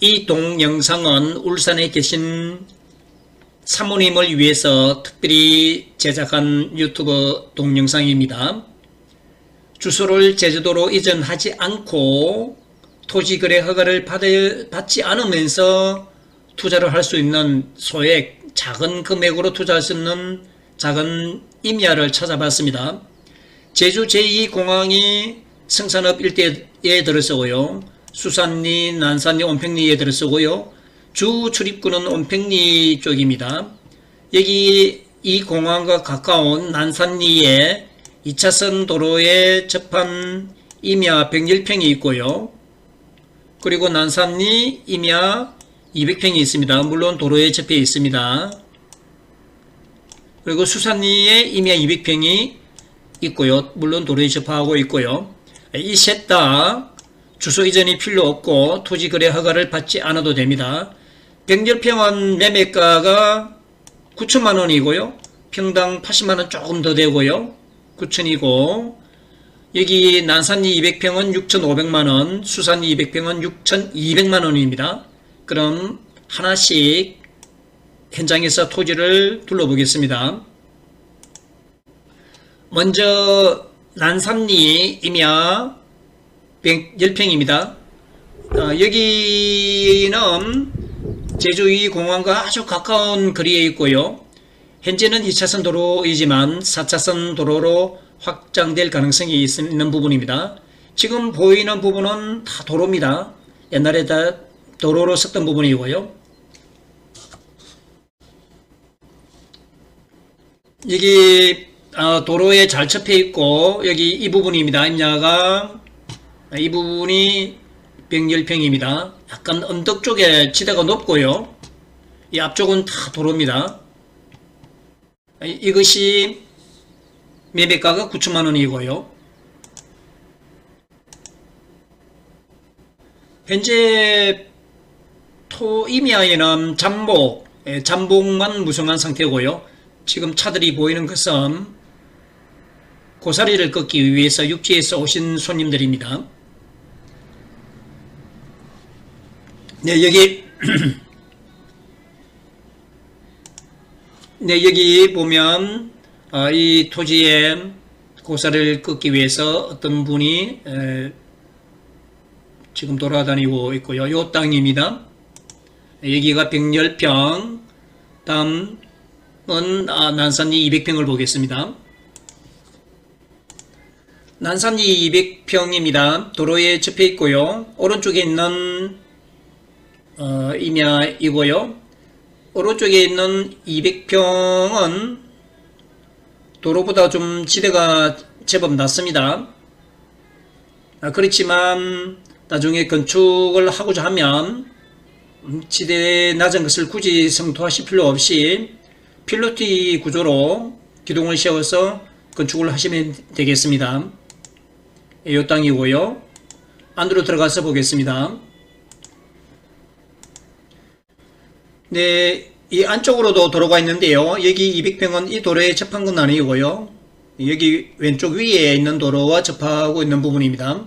이 동영상은 울산에 계신 사모님을 위해서 특별히 제작한 유튜브 동영상입니다. 주소를 제주도로 이전하지 않고 토지 거래 허가를 받을- 받지 않으면서 투자를 할 수 있는 소액 작은 금액으로 투자할 수 있는 작은 임야를 찾아봤습니다. 제주 제2공항이 성산업 일대에 들어서고요. 수산리, 난산리, 온평리에 들어서고요. 주 출입구는 온평리 쪽입니다. 여기 이 공항과 가까운 난산리에 2차선 도로에 접한 임야 110평이 있고요. 그리고 난산리 임야 200평이 있습니다. 물론 도로에 접해 있습니다. 그리고 수산리에 임야 200평이 있고요. 물론 도로에 접하고 있고요. 이 셋 다 주소 이전이 필요 없고 토지 거래 허가를 받지 않아도 됩니다. 병렬평원 매매가가 9천만 원이고요. 평당 80만 원 조금 더 되고요. 9천이고 여기 난산리 200평은 6,500만 원, 수산리 200평은 6,200만 원입니다. 그럼 하나씩 현장에서 토지를 둘러보겠습니다. 먼저 난산리 임야 110평입니다. 어, 여기는 제주의 공항과 아주 가까운 거리에 있고요. 현재는 2차선 도로이지만 4차선 도로로 확장될 가능성이 있- 있는 부분입니다. 지금 보이는 부분은 다 도로입니다. 옛날에 다 도로로 썼던 부분이고요. 여기 어, 도로에 잘 접해 있고 여기 이 부분입니다. 임야가 이 부분이 110평입니다. 약간 언덕 쪽에 지대가 높고요. 이 앞쪽은 다 도로입니다. 이- 이것이 매매가가 9천만 원이고요. 현재 토 임야에는 잠복, 예, 잠복만 무성한 상태고요. 지금 차들이 보이는 것은 고사리를 꺾기 위해서 육지에서 오신 손님들입니다. 네, 여기 네, 여기 보면 어, 이 토지에 고사를 꺾기 위해서 어떤 분이 에, 지금 돌아다니고 있고요. 요 땅입니다. 여기가 110평, 다음은 아, 난산리 200평을 보겠습니다. 난산리 200평입니다. 도로에 접해 있고요. 오른쪽에 있는 어, 임야이고요. 오른쪽에 있는 200평은 도로보다 좀 지대가 제법 낮습니다. 아, 그렇지만 나중에 건축을 하고자 하면 음, 지대 낮은 것을 굳이 성토하실 필요 없이 필로티 구조로 기둥을 세워서 건축을 하시면 되겠습니다. 이 땅이고요. 안으로 들어가서 보겠습니다. 네, 이 안쪽으로도 도로가 있는데요. 여기 200평은 이 도로에 접한 건 아니고요. 여기 왼쪽 위에 있는 도로와 접하고 있는 부분입니다.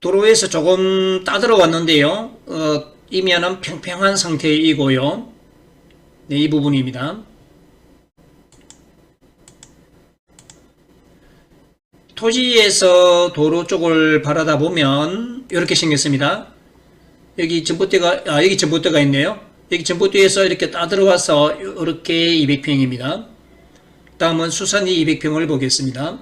도로에서 조금 따들어 왔는데요. 어, 이면은 평평한 상태이고요. 네, 이 부분입니다. 토지에서 도로 쪽을 바라다 보면 이렇게 생겼습니다. 여기 전봇대가 아 여기 전봇대가 있네요. 여기 전봇대에서 이렇게 따 들어와서 이렇게 200평입니다. 다음은 수산이 200평을 보겠습니다.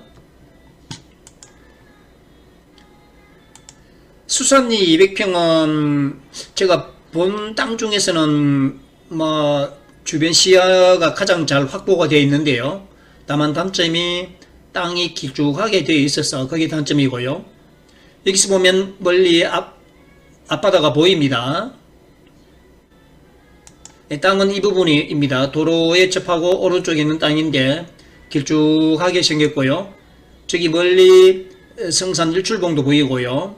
수산리 200평은 제가 본 땅 중에서는 뭐 주변 시야가 가장 잘 확보가 되어 있는데요. 다만 단점이 땅이 길쭉하게 되어 있어서 그게 단점이고요. 여기서 보면 멀리 앞, 앞바다가 보입니다. 이 땅은 이 부분입니다. 도로에 접하고 오른쪽에 있는 땅인데 길쭉하게 생겼고요. 저기 멀리 성산 일출봉도 보이고요.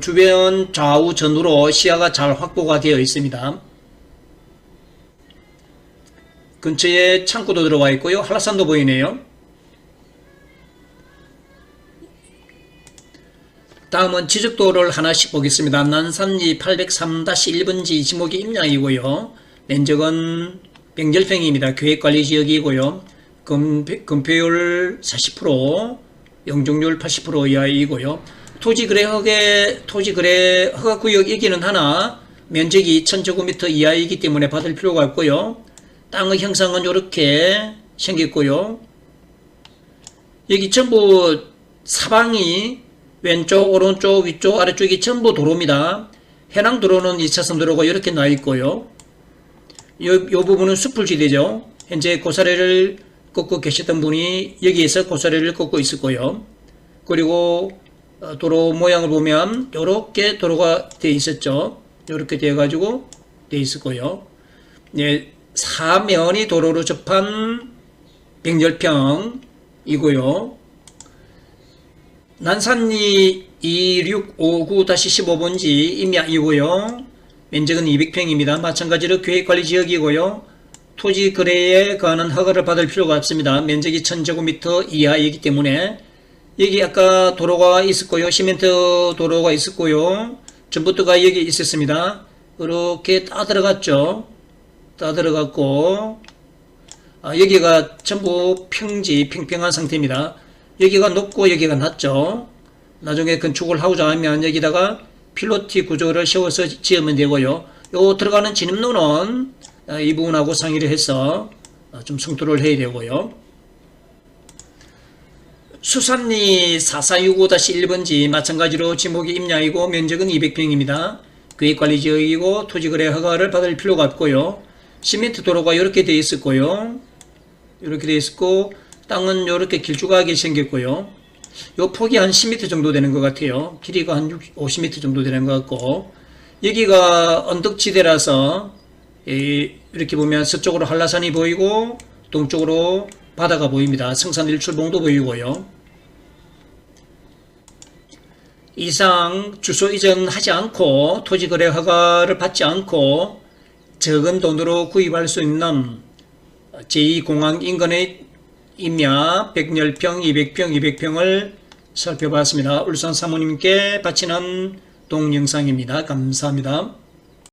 주변 좌우 전으로 시야가 잘 확보가 되어 있습니다. 근처에 창고도 들어와 있고요. 한라산도 보이네요. 다음은 지적도를 하나씩 보겠습니다. 난산리 803-1번지 지목이 임양이고요. 면적은 병절평입니다. 계획관리지역이고요. 금, 금표율 40%, 영종률 80% 이하이고요. 토지거래허가 토지거래 허가구역이기는 하나 면적이 1000제곱미터 이하이기 때문에 받을 필요가 없고요. 땅의 형상은 이렇게 생겼고요. 여기 전부 사방이 왼쪽, 오른쪽, 위쪽, 아래쪽이 전부 도로입니다. 해당 도로는 2차선 도로가 이렇게 나 있고요. 요, 요 부분은 숲을지대죠. 현재 고사리를 꺾고 계셨던 분이 여기에서 고사리를 꺾고 있었고요. 그리고 어, 도로 모양을 보면 이렇게 도로가 돼 있었죠. 이렇게 되어 가지고 돼 있었고요. 네, 사면이 도로로 접한 병렬평이고요. 난산리 2659-15번지 임야이고요. 면적은 200평입니다. 마찬가지로 계획관리지역이고요. 토지 거래에 관한 허가를 받을 필요가 없습니다. 면적이 1000제곱미터 이하이기 때문에 여기 아까 도로가 있었고요. 시멘트 도로가 있었고요. 전부터가 여기 있었습니다. 이렇게 따 들어갔죠. 따 들어갔고 아, 여기가 전부 평지 평평한 상태입니다. 여기가 높고 여기가 낮죠. 나중에 건축을 하고자 하면 여기다가 필로티 구조를 세워서 지으면 되고요. 요 들어가는 진입로는 아, 이 부분하고 상의를 해서 아, 좀 성토를 해야 되고요. 수산리 4465-1번지 마찬가지로 지목이 임야이고 면적은 200평입니다. 계획관리지역이고 토지거래 허가를 받을 필요가 없고요. 시멘트 도로가 이렇게 되어 있었고요. 이렇게 되어 있었고 땅은 이렇게 길쭉하게 생겼고요. 요 폭이 한 10m 정도 되는 것 같아요. 길이가 한 60, 50m 정도 되는 것 같고 여기가 언덕지대라서 이- 이렇게 보면 서쪽으로 한라산이 보이고 동쪽으로 바다가 보입니다. 성산 일출봉도 보이고요. 이상 주소 이전하지 않고 토지거래 허가를 받지 않고 적은 돈으로 구입할 수 있는 제2공항 인근의 임야 110평, 200평, 200평을 살펴봤습니다. 울산 사모님께 바치는 동영상입니다. 감사합니다.